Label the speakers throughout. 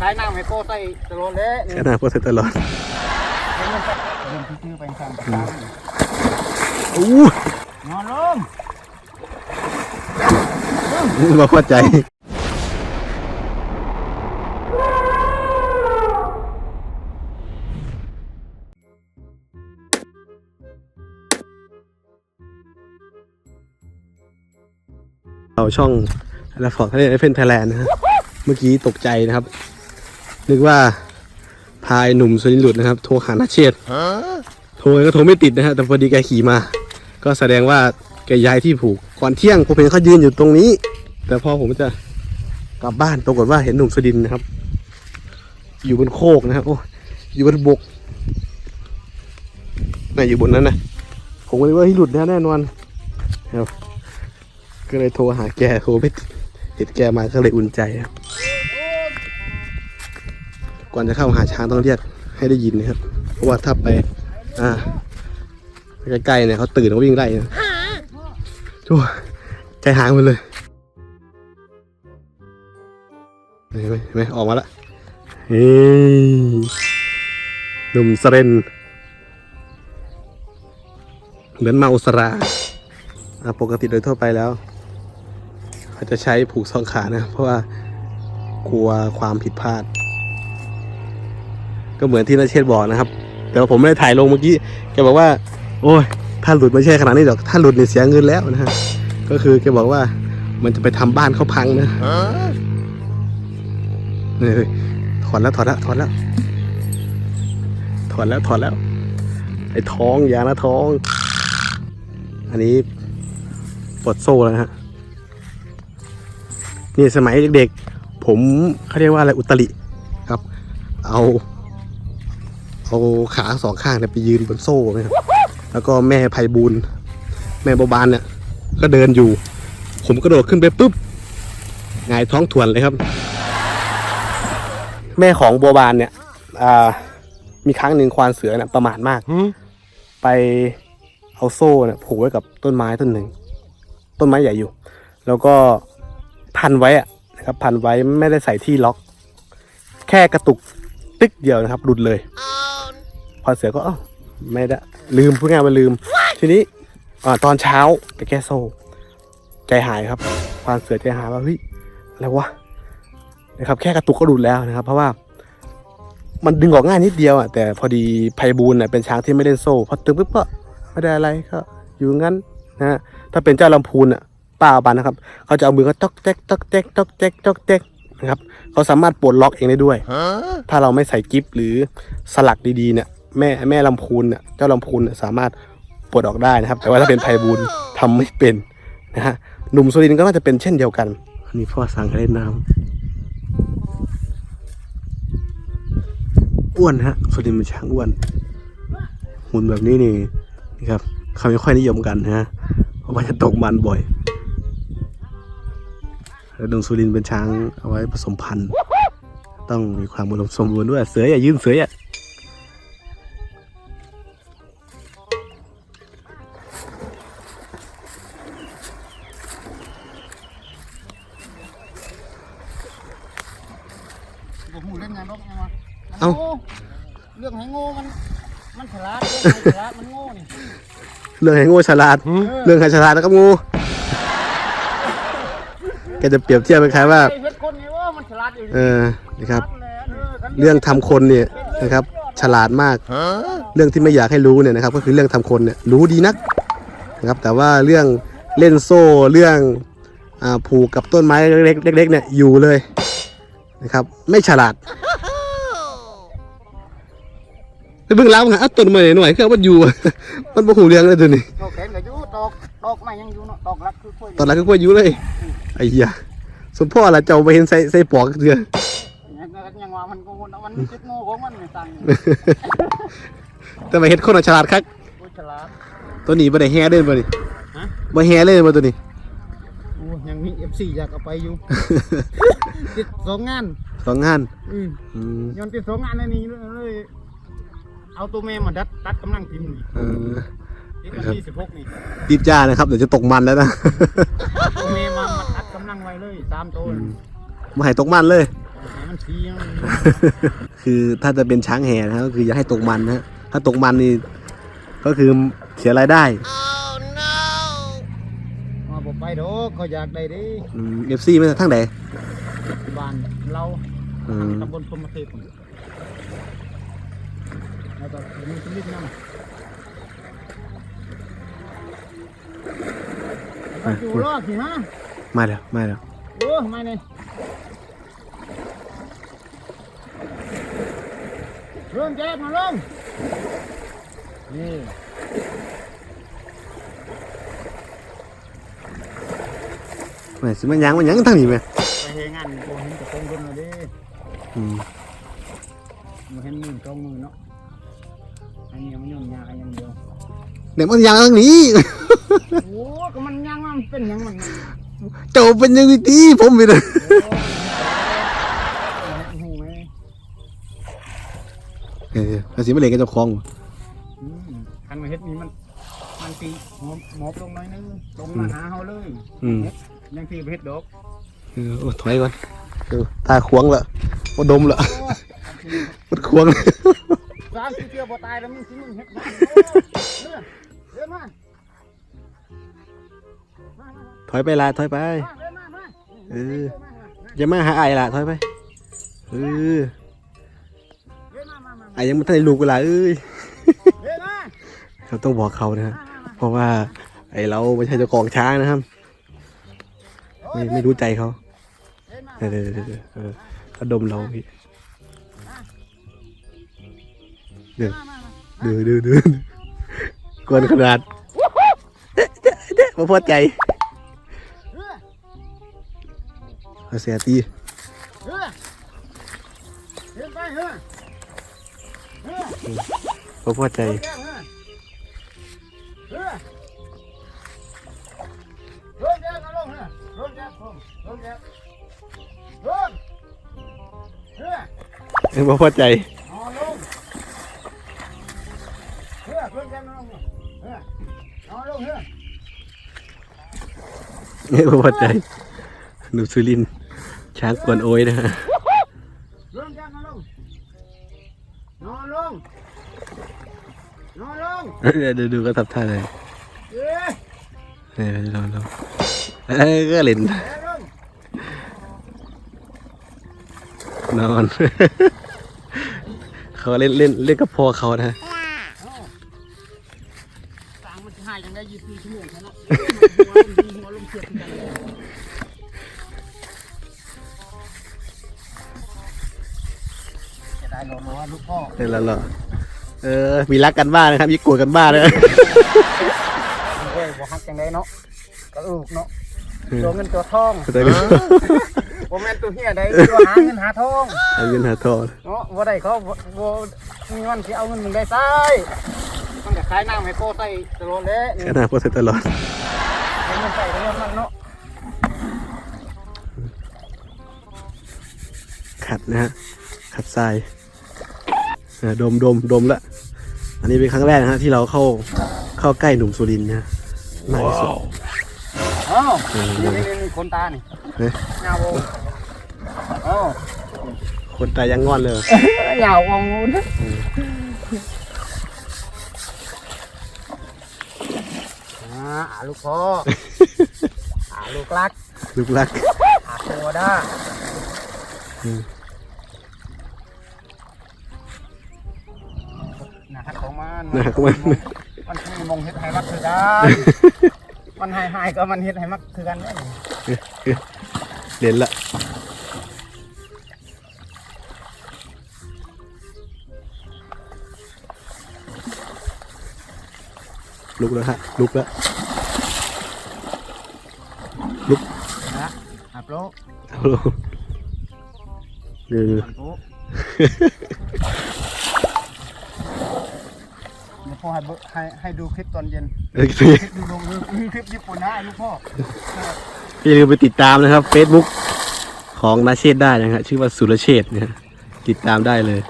Speaker 1: ขายน้ำให้โก้ใส่ตลอดเลยนี่
Speaker 2: แค่หน้าโพสต์ตลอด
Speaker 1: เงินไปเงินที่ซื้อไปสั่งประจ
Speaker 2: อู้ำ
Speaker 1: นอนลง
Speaker 2: มาพอใจเราช่องแลฟอร์ดทะเลเพนไทยแลนด์นะฮะ เมื่อกี้ตกใจนะครับ นึกว่าพายหนุ่มสนิทหลุดนะครับ โทรหานาเชษฐ์โทรก็โทรไม่ติดนะฮะแต่พอดีแกขี่มา ก็แสดงว่าแกย้ายที่ผูกก่อนเที่ยงผมเห็นเขายืนอยู่ตรงนี้ แต่พอผมจะกลับบ้านปรากฏว่าเห็นหนุ่มสดินนะครับ อยู่บนโคกนะครับโอ้อยู่บนบกน่าอยู่บนนั้นนะผมก็เลยว่าที่หลุดแล้วแน่นอนครับก็เลยโทรหาแกโทรไม่ติดเห็นแกมาก็เลยอุ่นใจครับ ก่อนจะเข้าหาช้างต้องเรียกให้ได้ยินนะครับ เพราะว่าถ้าไป อ่าใกล้ๆเนี่ยเขาตื่นเขาวิ่งไล่นะทั่วใจหายหมดเลยเห็นไหมเห็นไหมออกมาละเฮ้ยหนุ่มสเรนเหมือนมาอุสราอะปกติโดยทั่วไปแล้วเขาจะใช้ผูกสองขานะ เพราะว่ากลัวความผิดพลาด ก็เหมือนที่นาเชษบอกนะครับ แต่ว่าผมไม่ได้ถ่ายลงเมื่อกี้แกบอกว่า โอ้ยถ้าหลุดไม่ใช่ขนาดนี้หรอกถ้าหลุดเนี่ยเสียเงินแล้วนะฮะก็คือแกบอกว่ามันจะไปทำบ้านเขาพังนะเนี่ยถอดแล้วถอดแล้วถอดแล้วถอดแล้วถอดแล้ว ไอ้ท้องยานะท้อง อันนี้ปลดโซ่แล้วฮะนี่สมัยเด็กๆผมเขาเรียกว่าอะไรอุตริครับ เอา เอาขาสองข้างเนี่ยไปยืนบนโซ่นะครับแล้วก็แม่ไพบูลย์แม่บบานเนี่ย ก็เดินอยู่ ผมกระโดดขึ้นไปปุ๊บหงายท้องถวนเลยครับ แม่ของบัวบานเนี่ยอ่ามีครั้งหนึ่งควานเสือเนี่ยประมาทมาก ไปเอาโซ่เนี่ยผูกไว้กับต้นไม้ต้นหนึ่ง ต้นไม้ใหญ่อยู่ แล้วก็พันไว้อะนะครับ พันไว้ไม่ได้ใส่ที่ล็อก แค่กระตุกตึกเดียวนะครับหลุดเลย พอเสือก็เอ้าไม่ได้ลืมพูดง่ายว่าลืม ทีนี้อาตอนเช้าไปแก้โซ่ใจหายครับควานเสือใจหายว่าเฮ้ยอะไรวะนะครับ แค่กระตุกก็หลุดแล้วนะครับ เพราะว่า มันดึงออกง่ายนิดเดียวอะแต่พอดีไพบูลย์เนี่ยเป็นช้างที่ไม่เล่นโซ่พอตึงปุ๊บก็ไม่ได้อะไรก็ อยู่งั้นนะฮะถ้าเป็นเจ้าลำพูนอะป้าอาบันนะครับ เขาจะเอามือก็ตอกแจ๊กตอกแจ๊กตอกแจ๊กตอกแจ๊กนะครับ เขาสามารถปลดล็อกเองได้ด้วย ถ้าเราไม่ใส่กิฟหรือสลักดีๆเนี่ย แม่แม่ลำพูนเนี่ยเจ้าลำพูนสามารถปลดออกได้นะครับ แต่ว่าถ้าเป็นไพบูลย์ทำไม่เป็นนะฮะหนุ่มสุรินก็น่าจะเป็นเช่นเดียวกันอันนี้พ่อสั่งเล่นน้ำอ้วนฮะสุรินเป็นช้างอ้วนหุ่นแบบนี้นี่นะครับเขาไม่ค่อยนิยมกันนะฮะเพราะว่าจะตกมันบ่อยแล้วดงสุรินเป็นช้างเอาไว้ผสมพันธุ์ ต้องมีความอุดมสมบูรณ์ด้วยเสืออย่ายืนเสืออย่า
Speaker 1: หูเล่นงานรบไงวะมันโง่เรื่องให้โง่มัน มันฉลาดเรื่องให้ฉลาดมันโง่นี่
Speaker 2: เรื่องให้โง่ฉลาด เรื่องให้ฉลาดแล้วก็งูแกจะเปรียบเทียบเป็นคล้ายว่า
Speaker 1: ไอ้เฮ็ดคนนี่ว่ามันฉลาดอยู่
Speaker 2: เออ นะครับ
Speaker 1: ฉลาดเลยเออคัน
Speaker 2: เรื่องทำคนเนี่ยนะครับ ฉลาดมาก เรื่องที่ไม่อยากให้รู้เนี่ยนะครับ ก็คือเรื่องทำคนเนี่ยรู้ดีนักนะครับ แต่ว่าเรื่องเล่นโซ่เรื่องอ่าผูกกับต้นไม้เล็กๆเล็กๆเนี่ยอยู่เลย นะครับ ไม่ฉลาดไปเบิ่งแล้วไงอะต้นไม้หน่อยคือว่าอยู่ มันบ่หูเรื่องเลยตัวนี้
Speaker 1: ตอกแขนกับยูตอกตอกไม่ยังอยู่เนาะตอกรักคือคุย
Speaker 2: ตอนแรกก็ว่าอยู่เลยไอ้เหี้ยสมพ่อละเจ้าไปเห็นใส่ใส่ปอกเถื่อ
Speaker 1: ยังยังว่ามันโง่เนาะมันมีจุดโง่ของมันในตังค์
Speaker 2: แต่มาเฮ็ดคนอะฉลาดคัก
Speaker 1: โอ้ยฉลาด
Speaker 2: ตัวนี้บ่ได้แฮ่เล่นบ่นี่
Speaker 1: ฮะ
Speaker 2: บ่แฮ่เล่นบ่ตัวนี้
Speaker 1: โอ้ยังมี FC อยากเอาไปอยู่ ติดสองงาน
Speaker 2: สองงาน
Speaker 1: อืม
Speaker 2: อืม
Speaker 1: ย้อนติดสองงานในนี้เลยเอาตัวแม่มาดัดตัดกำลังพิมพ์นี่
Speaker 2: เออ
Speaker 1: ติดวันที่สิบหกนี่
Speaker 2: รีบจ้านะครับ เดี๋ยวจะตกมันแล้วนะ
Speaker 1: ตัวแม่มามาตัดกำลังไว้เลยสามตัว
Speaker 2: มาให้ตกมันเลย
Speaker 1: ให้มันชี้มัน
Speaker 2: คือถ้าจะเป็นช้างแห่นะก็คืออย่าให้ตกมันนะถ้าตกมันนี่ก็คือเสียรายได้
Speaker 1: มาบอกไป ดอกเขาอยากได้ดิ
Speaker 2: เอฟซีไม่ทั้งไหน
Speaker 1: บ้านเรา
Speaker 2: อืม
Speaker 1: ตำบลพรหมเทพแล้วก็มีชีวิตนั่งอยู่รอดสิฮะ
Speaker 2: มาแล้วมาแล้ว
Speaker 1: โอ้ไม่เนี่ยเริ่มแจ๊ดมาลงนี่
Speaker 2: แหม่สิมันยังมันยังทั้งนี้ไหม
Speaker 1: ไปเฮงานโบเห็นตะโกงบนมาดิ
Speaker 2: อืม
Speaker 1: มาเห็นมือตรงมือเนาะอันนี้มันยุ่งยากอย่างเดียว
Speaker 2: เดี๋ยวมันยังทั้งนี้
Speaker 1: โอ้ก็มันยังมันเป็นยังมัน
Speaker 2: เจ้าเป็นยังไงดีผมไปเลย
Speaker 1: โอ้โหไหม
Speaker 2: เออภาษีมาเลยกับเจ้าของ
Speaker 1: อืมคันมาเฮ็ดนี่มันมันตีหมอบหมอบลงหน่อยนึงลงมาหาเฮาเลย
Speaker 2: อืม
Speaker 1: ยังตีไปเฮ็ดดอก
Speaker 2: เออโอ้ถอยก่อนเออตาควงละว่าดมละ
Speaker 1: โอ้ย
Speaker 2: มันควงเลย
Speaker 1: สามสี่เทื่อบ่ตายแล้วมึงสิมึงเฮ็ดบ้านโอ้ยเดินเดินมามามา
Speaker 2: ถอยไปละถอยไป
Speaker 1: มาเดินมามา
Speaker 2: เออ
Speaker 1: มามามา
Speaker 2: อย่ามาหาไอ้ละถอยไปเออ
Speaker 1: เดินมามามา
Speaker 2: ไอ้ยังไม่ทันได้ลูกเวลาเอ้ย
Speaker 1: เดินมา
Speaker 2: เราต้องบอกเขานะฮะ
Speaker 1: มามา
Speaker 2: เพราะว่าไอ้เราไม่ใช่เจ้าของช้างนะครับ
Speaker 1: โอ้
Speaker 2: ไม่ไม่รู้ใจเขา
Speaker 1: เดี๋ยว
Speaker 2: เดี๋ยวเดี๋ยวเขาดมเราพี่เดี๋
Speaker 1: ยว
Speaker 2: เดี๋ยวเดี๋ยวเดี๋ยวกวนขนาดเด้อพอใจ
Speaker 1: เอา
Speaker 2: เสียตีพอพอใจ
Speaker 1: ออเนี่
Speaker 2: ยมาพอใจหนูสุรินทร์ช้างกวนโอ้ยนะฮะ
Speaker 1: ลงเดินมาลงนอนลงนอนลง
Speaker 2: เดี๋ยวเดี๋ยวดูก็ทับท่าเลย
Speaker 1: เอ้ย
Speaker 2: เออลองลองเอ้ยก็เล่น
Speaker 1: เดินลง
Speaker 2: นอน เขาเล่นเล่นเล่นกับพ่อเขานะ
Speaker 1: เอาสางมันจะหายยังได้ยี่สิบสี่ชั่วโมงแค่นั้นหัวลมเสียบกันเลยจะได้ลงมาว่าลูกพ่อ
Speaker 2: เล่นแล้วเหรอเออมีรักกันบ้างนะครับมีโกรธกันบ้างเลย
Speaker 1: เอ้ยบ่ฮักจังไดเนาะกระลูกเนาะตัวเงินตัวทอง
Speaker 2: แต่ก็
Speaker 1: บ่แม่นตัวเฮียใดตัวหาเงินหาทอง
Speaker 2: เอาเงินหาทอง
Speaker 1: เนาะบ่ได้เขาบ่บ่มีเงินสิเอาเงินมึงได้ใส่มันก็ขายน้ำให้โคใส่ตลอดเลยนี่
Speaker 2: ขนาดพอใส่ตลอด
Speaker 1: เอาเงินใส่เงินมันเนาะ
Speaker 2: ขัดนะฮะขัดทรายเออดมดมดมละอันนี้เป็นครั้งแรกนะฮะที่เราเข้าเข้าใกล้หนุ่มสุรินทร์นะมากที่สุด
Speaker 1: เอ้านี่นี่นี่คนตานี่
Speaker 2: เอ๊ะ
Speaker 1: ยาวงเอ้า
Speaker 2: คนตายยังงอนเลย เหรอยา
Speaker 1: ววงงูนอ่าอ่าลูกพ่ออ่าลูกรัก
Speaker 2: ลูกรัก
Speaker 1: อาโคด้า
Speaker 2: อืม
Speaker 1: นะฮักของมัน
Speaker 2: นะฮักของมัน
Speaker 1: มันคือมงเฮ็ดให้มักคือกันมันหายหายก็มันเฮ็ดให้มักคือกันเนี่ย
Speaker 2: เด่นละ ลุกแล้วฮะ ลุกแล้ว
Speaker 1: นะอับโลก
Speaker 2: เอาลงเดี๋ยว
Speaker 1: อับโลกเดี๋ยวพ่อให้เบิ่งให้ให้ดูคลิปตอนเย็น
Speaker 2: เอ้ยพี่
Speaker 1: คลิปดูลงมีคลิปญี่ปุ่นนะไอ้ลูกพ่อ
Speaker 2: พี่ลืมไปติดตามนะครับ Facebook ของนาเชษได้นะฮะชื่อว่าสุรเชษฐ์นะฮะติดตามได้เลย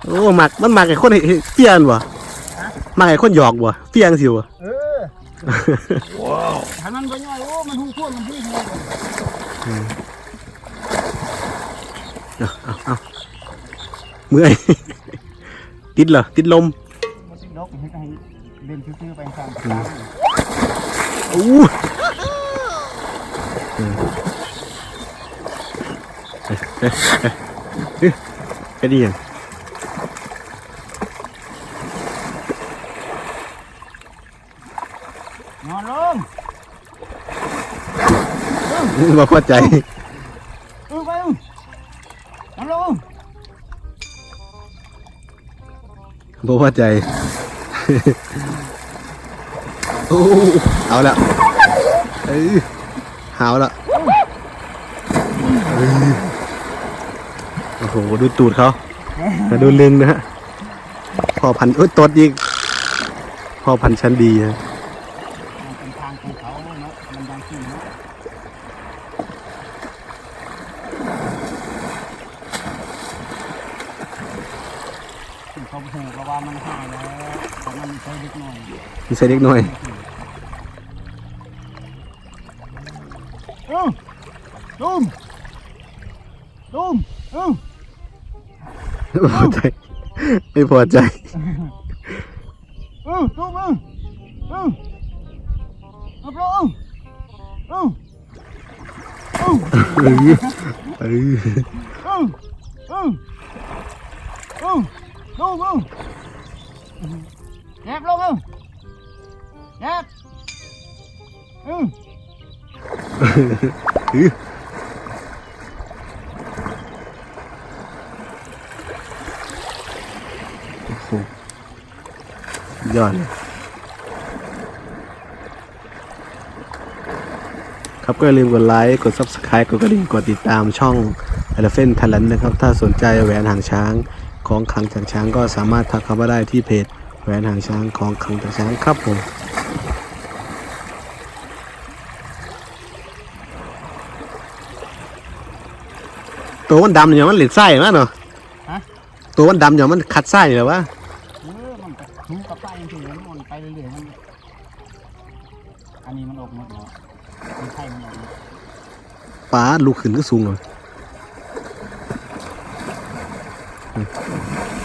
Speaker 2: โอ้หมักมันหมักไอ้คนเฮ้เฟี้ยนวะหมักไอ้คนหยอกวะเฟี้ยงสิวะ
Speaker 1: เออว้าวถ้ามันบ่ย่อยโอ้มันหุ่งพ่วงมันพี่หัว
Speaker 2: เอาเอาเอาเมื่อยติดเหรอติดลม
Speaker 1: บ่ติดดอกให้ให้เดินซื่อๆไปข้างทาง
Speaker 2: อู้เออเอ๊ะเอ๊ะเอ๊ะเอ๊ะก็ดีอย่าง
Speaker 1: นอนลง
Speaker 2: มาพอใจ
Speaker 1: เออไปเออนอนลง
Speaker 2: บ่พอใจ โอ้เอาละเอ้ยหาวละเอ้ยโอ้โหดูตูดเขามาดูลึงนะฮะพอพันธุ์เอ้ยตดอีกพอพันธุ์ชั้นดีนะ
Speaker 1: เป็นทางของเขาเนาะมันยังขึ้นเนาะเขาพูดว่ามันหายแล้วแต่มันใช้เล็กน้อย
Speaker 2: มีใส่เล็กน้อย
Speaker 1: เออตุ้มตุ้มเออ
Speaker 2: ไม่พอใจไม่พอใจ
Speaker 1: เออตุ้มเออเออเอาไปเออเออเออ
Speaker 2: เออเออ
Speaker 1: เออเออ เออเออตุ้มเออแยบลงเออแยบออ
Speaker 2: เออโอ้โหยอดเลยครับก็อย่าลืมกดไลค์ กด Subscribe กดกระดิ่ง กดติดตามช่อง Elephant Talent นะครับ ถ้าสนใจแหวนหางช้าง ของขังจากช้างก็สามารถทักเข้ามาได้ที่เพจแหวนหางช้างของขังจากช้างครับผมตัวมันดำอย่างมันเหล็กไส้มั้งเนาะ
Speaker 1: ฮะ
Speaker 2: ตัวมันดำอย่างมันคัดไส้เหรอวะ
Speaker 1: เออมันก็ถูกับไปจริงๆมันไปเรื่อยๆมันอันนี้มันออกหมดแล้วมันไข่มันออกหมด
Speaker 2: ป้าลูกขึ้นก็สูงเลย
Speaker 1: เ Thank you.